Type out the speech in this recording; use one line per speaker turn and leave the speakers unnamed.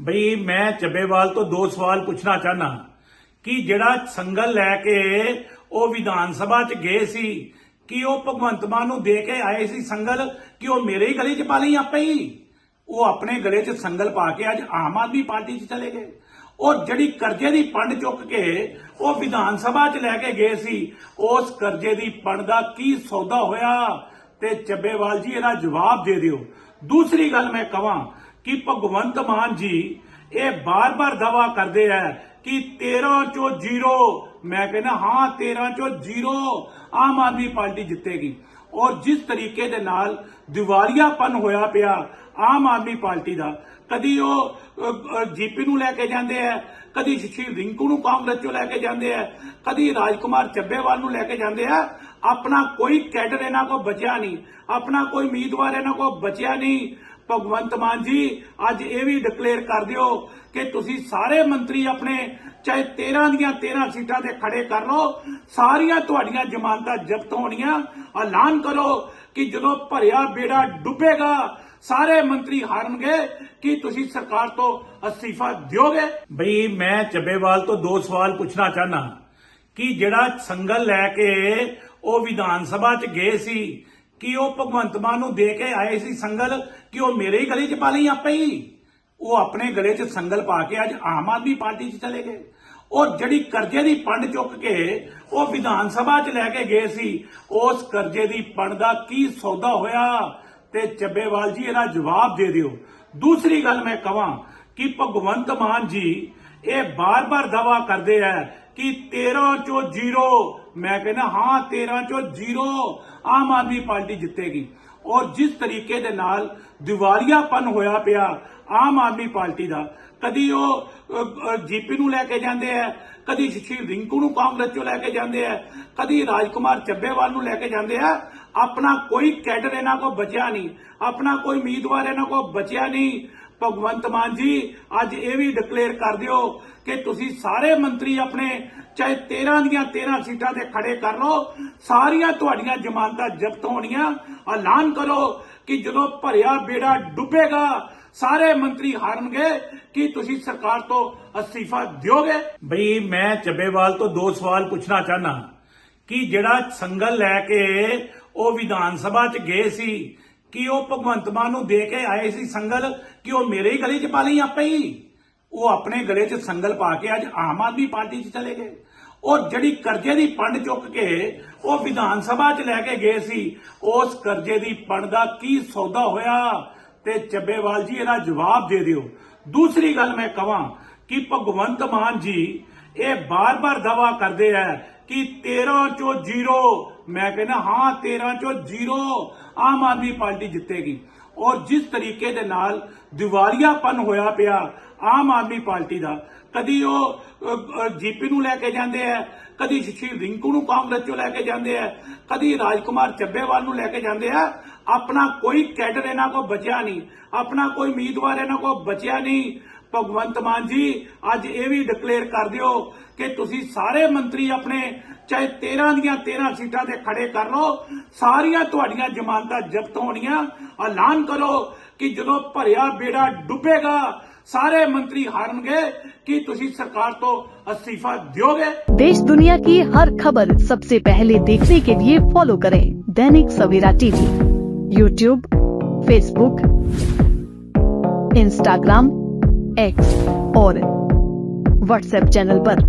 ਬਈ ਮੈਂ ਚੱਬੇਵਾਲ ਤੋਂ ਦੋ ਸਵਾਲ ਪੁੱਛਣਾ ਚਾਹਨਾ ਕਿ ਜਿਹੜਾ ਸੰਗਲ ਲੈ ਕੇ ਉਹ ਵਿਧਾਨ ਸਭਾ ਚ ਗਏ ਸੀ, ਕਿ ਉਹ ਭਗਵੰਤ ਮਾਨ ਨੂੰ ਦੇ ਕੇ ਆਏ ਸੀ ਸੰਗਲ, ਕਿ ਉਹ ਮੇਰੇ ਹੀ ਗਲੇ ਚ ਪਾ ਲਈ ਆਪੇ ਹੀ? ਉਹ ਆਪਣੇ ਗਲੇ 'ਚ ਸੰਗਲ ਪਾ ਕੇ ਅੱਜ ਆਮ ਆਦਮੀ ਪਾਰਟੀ 'ਚ ਚਲੇ ਗਏ। ਉਹ ਜਿਹੜੀ ਕਰਜ਼ੇ ਦੀ ਪੰਡ ਚੁੱਕ ਕੇ ਉਹ ਵਿਧਾਨ ਸਭਾ 'ਚ ਲੈ ਕੇ ਗਏ ਸੀ, ਉਸ ਕਰਜ਼ੇ ਦੀ ਪੰਡ ਦਾ ਕੀ ਸੌਦਾ ਹੋਇਆ? ਤੇ ਚੱਬੇਵਾਲ ਜੀ ਇਹਦਾ ਜਵਾਬ ਦੇ ਦਿਓ। ਦੂਸਰੀ ਗੱਲ ਮੈਂ ਕਹਾਂ ਕਿ ਭਗਵੰਤ ਮਾਨ ਜੀ ਇਹ ਬਾਰ-ਬਾਰ ਦਾਵਾ ਕਰਦੇ ਆ ਕਿ 13 ਚੋਂ 0 ਮੈਂ ਕਹਿੰਦਾ, ਹਾਂ 13 ਚੋਂ 0 ਆਮ ਆਦਮੀ ਪਾਰਟੀ ਜਿੱਤੇਗੀ। ਔਰ ਜਿਸ ਤਰੀਕੇ ਦੇ ਨਾਲ ਦਿਵਾਲੀਆਪਨ ਹੋਇਆ ਪਿਆ ਆਮ ਆਦਮੀ ਪਾਰਟੀ ਦਾ, ਕਦੀ ਉਹ ਜੀਪੀ ਨੂੰ ਲੈ ਕੇ ਜਾਂਦੇ ਆ, ਕਦੀ ਸ਼ਸ਼ੀ ਰਿੰਕੂ ਨੂੰ ਕਾਂਗਰਸ ਚੋਂ ਲੈ ਕੇ ਜਾਂਦੇ ਆ, ਕਦੀ ਰਾਜਕੁਮਾਰ ਚੱਬੇਵਾਲ ਨੂੰ ਲੈ ਕੇ ਜਾਂਦੇ ਆ, ਆਪਣਾ ਕੋਈ ਕੈਡਰ ਇਹਨਾਂ ਕੋ ਬਚਿਆ ਨਹੀਂ, ਆਪਣਾ ਕੋਈ ਉਮੀਦਵਾਰ ਇਹਨਾਂ ਕੋ ਬਚਿਆ ਨਹੀਂ। ਭਗਵੰਤ ਮਾਨ ਜੀ, ਅੱਜ ਇਹ ਵੀ ਡਿਕਲੇਅਰ ਕਰ ਦਿਓ ਕਿ ਤੁਸੀਂ ਸਾਰੇ ਮੰਤਰੀ ਆਪਣੇ, ਚਾਹੇ 13 ਦੀਆਂ 13 ਸੀਟਾਂ ਤੇ ਖੜੇ ਕਰ ਲਓ, ਸਾਰੀਆਂ ਤੁਹਾਡੀਆਂ ਜ਼ਮਾਨਤਾਂ ਜ਼ਬਤ ਹੋਣੀਆਂ। ਐਲਾਨ ਕਰੋ ਕਿ ਜਦੋਂ ਭਰਿਆ ਬੇੜਾ ਡੁੱਬੇਗਾ, ਸਾਰੇ ਮੰਤਰੀ ਹਾਰਨਗੇ ਕਿ ਤੁਸੀਂ ਸਰਕਾਰ ਤੋਂ ਅਸਤੀਫਾ ਦਿਓਗੇ। ਬਈ, ਮੈਂ ਚੱਬੇਵਾਲ ਤੋਂ ਦੋ ਸਵਾਲ ਪੁੱਛਣਾ ਚਾਹਨਾ ਕਿ ਜਿਹੜਾ ਸੰਗਲ ਲੈ ਕੇ ਉਹ ਵਿਧਾਨ ਸਭਾ ਚ ਗਏ ਸੀ ਕਿ ਉਹ ਭਗਵੰਤ ਮਾਨ ਨੂੰ ਦੇ ਕੇ ਆਏ ਸੀ ਸੰਗਲ, ਕਿ ਉਹ ਮੇਰੇ ਹੀ ਗਲੇ 'ਚ ਪਾ ਲਈ ਆਪੇ ਹੀ। ਉਹ ਆਪਣੇ ਗਲੇ 'ਚ ਸੰਗਲ ਪਾ ਕੇ ਅੱਜ ਆਮ ਆਦਮੀ ਪਾਰਟੀ 'ਚ ਚਲੇ ਗਏ। ਉਹ ਜਿਹੜੀ ਕਰਜ਼ੇ ਦੀ ਪੰਡ ਚੁੱਕ ਕੇ ਉਹ ਵਿਧਾਨ ਸਭਾ 'ਚ ਲੈ ਕੇ ਗਏ ਸੀ, ਉਸ ਕਰਜ਼ੇ ਦੀ ਪੰਡ ਦਾ ਕੀ ਸੌਦਾ ਹੋਇਆ? ਤੇ ਚੱਬੇਵਾਲ ਜੀ, ਇਹਦਾ ਜਵਾਬ ਦੇ ਦਿਓ। ਦੂਸਰੀ ਗੱਲ ਮੈਂ ਕਹਾਂ ਕਿ ਭਗਵੰਤ ਮਾਨ ਜੀ, ਇਹ ਬਾਰ-ਬਾਰ ਦਾਵਾ ਕਰਦੇ ਆ ਕਿ 13 ਚੋਂ 0 ਮੈਂ ਕਹਿੰਦਾ, ਹਾਂ 13 ਚੋਂ 0 ਆਮ ਆਦਮੀ ਪਾਰਟੀ ਜਿੱਤੇਗੀ। ਔਰ ਜਿਸ ਤਰੀਕੇ ਦੇ ਨਾਲ ਦਿਵਾਲੀਆਪਨ ਹੋਇਆ ਪਿਆ ਆਮ ਆਦਮੀ ਪਾਰਟੀ ਦਾ, ਕਦੀ ਉਹ ਜੀਪੀ ਨੂੰ ਲੈ ਕੇ ਜਾਂਦੇ ਆ, ਕਦੀ ਸ਼ਸ਼ੀ ਰਿੰਕੂ ਨੂੰ ਕਾਂਗਰਸ ਚੋਂ ਲੈ ਕੇ ਜਾਂਦੇ ਆ, ਕਦੀ ਰਾਜਕੁਮਾਰ ਚੱਬੇਵਾਲ ਨੂੰ ਲੈ ਕੇ ਜਾਂਦੇ ਆ, ਆਪਣਾ ਕੋਈ ਕੈਡਰ ਇਹਨਾਂ ਕੋ ਬਚਿਆ ਨਹੀਂ, ਆਪਣਾ ਕੋਈ ਉਮੀਦਵਾਰ ਇਹਨਾਂ ਕੋ ਬਚਿਆ ਨਹੀਂ। ਭਗਵੰਤ ਮਾਨ ਜੀ, ਅੱਜ ਇਹ ਵੀ ਡਿਕਲੇਅਰ ਕਰ ਦਿਓ ਕਿ ਤੁਸੀਂ ਸਾਰੇ ਮੰਤਰੀ ਆਪਣੇ, ਚਾਹੇ 13 ਦੀਆਂ 13 ਸੀਟਾਂ ਤੇ ਖੜੇ ਕਰ ਲਓ, ਸਾਰੀਆਂ ਤੁਹਾਡੀਆਂ ਜ਼ਮਾਨਤਾਂ ਜ਼ਬਤ ਹੋਣੀਆਂ। ਐਲਾਨ ਕਰੋ ਕਿ ਜਦੋਂ ਭਰਿਆ ਬੇੜਾ ਡੁੱਬੇਗਾ, ਸਾਰੇ ਮੰਤਰੀ ਹਾਰਨਗੇ ਕਿ ਤੁਸੀਂ ਸਰਕਾਰ ਤੋਂ ਅਸਤੀਫਾ ਦਿਓਗੇ। ਬਈ, ਮੈਂ ਚੱਬੇਵਾਲ ਤੋਂ ਦੋ ਸਵਾਲ ਪੁੱਛਣਾ ਚਾਹਨਾ ਕਿ ਜਿਹੜਾ ਸੰਗਲ ਲੈ ਕੇ ਉਹ ਵਿਧਾਨ ਸਭਾ ਚ ਗਏ ਸੀ ਕਿ ਉਹ ਭਗਵੰਤ ਮਾਨ ਨੂੰ ਦੇ ਕੇ ਆਏ ਸੀ ਸੰਗਲ, ਕਿ ਉਹ ਮੇਰੇ ਹੀ ਗਲੇ 'ਚ ਪਾ ਲਈ ਆਪੇ ਹੀ। ਉਹ ਆਪਣੇ ਗਲੇ 'ਚ ਸੰਗਲ ਪਾ ਕੇ ਅੱਜ ਆਮ ਆਦਮੀ ਪਾਰਟੀ 'ਚ ਚਲੇ ਗਏ। ਉਹ ਜਿਹੜੀ ਕਰਜ਼ੇ ਦੀ ਪੰਡ ਚੁੱਕ ਕੇ ਉਹ ਵਿਧਾਨ ਸਭਾ 'ਚ ਲੈ ਕੇ ਗਏ ਸੀ, ਉਸ ਕਰਜ਼ੇ ਦੀ ਪੰਡ ਦਾ ਕੀ ਸੌਦਾ ਹੋਇਆ? ਤੇ ਚੱਬੇਵਾਲ ਜੀ, ਇਹਦਾ ਜਵਾਬ ਦੇ ਦਿਓ। ਦੂਸਰੀ ਗੱਲ ਮੈਂ ਕਹਾਂ ਕਿ ਭਗਵੰਤ ਮਾਨ ਜੀ, ਇਹ ਬਾਰ-ਬਾਰ ਦਾਵਾ ਕਰਦੇ ਆ ਕਿ 13 ਚੋਂ 0 ਮੈਂ ਕਹਿੰਦਾ, ਹਾਂ 13 ਚੋਂ 0 ਆਮ ਆਦਮੀ ਪਾਰਟੀ ਜਿੱਤੇਗੀ। ਔਰ ਜਿਸ ਤਰੀਕੇ ਦੇ ਨਾਲ ਦਿਵਾਲੀਆਪਨ ਹੋਇਆ ਪਿਆ ਆਮ ਆਦਮੀ ਪਾਰਟੀ ਦਾ, ਕਦੀ ਉਹ ਜੀਪੀ ਨੂੰ ਲੈ ਕੇ ਜਾਂਦੇ ਆ, ਕਦੀ ਸ਼ਸ਼ੀ ਰਿੰਕੂ ਨੂੰ ਕਾਂਗਰਸ ਚੋਂ ਲੈ ਕੇ ਜਾਂਦੇ ਆ, ਕਦੀ ਰਾਜਕੁਮਾਰ ਚੱਬੇਵਾਲ ਨੂੰ ਲੈ ਕੇ ਜਾਂਦੇ ਆ, ਆਪਣਾ ਕੋਈ ਕੈਡਰ ਇਹਨਾਂ ਕੋ ਬਚਿਆ ਨਹੀਂ, ਆਪਣਾ ਕੋਈ ਉਮੀਦਵਾਰ ਇਹਨਾਂ ਕੋ ਬਚਿਆ ਨਹੀਂ। ਭਗਵੰਤ ਮਾਨ ਜੀ, ਅੱਜ ਇਹ ਵੀ ਡਿਕਲੇਅਰ ਕਰ ਦਿਓ ਕਿ ਤੁਸੀਂ ਸਾਰੇ ਮੰਤਰੀ ਆਪਣੇ ਚਾਹੇ 13 ਦੀਆਂ 13 ਸੀਟਾਂ ਤੇ ਖੜੇ ਕਰ ਲਓ ਸਾਰੀਆਂ ਤੁਹਾਡੀਆਂ ਜ਼ਮਾਨਤਾਂ ਜ਼ਬਤ ਹੋਣੀਆਂ ਐਲਾਨ ਕਰੋ ਕਿ ਜਦੋਂ ਭਰਿਆ ਬੇੜਾ ਡੁੱਬੇਗਾ ਸਾਰੇ ਮੰਤਰੀ ਹਾਰਨਗੇ ਕਿ ਤੁਸੀਂ ਸਰਕਾਰ ਤੋਂ ਅਸਤੀਫਾ ਦਿਓਗੇ
देश दुनिया की हर खबर सबसे पहले देखने के लिए फॉलो करें Dainik Savera TV YouTube Facebook Instagram X और व्हाट्सएप चैनल पर।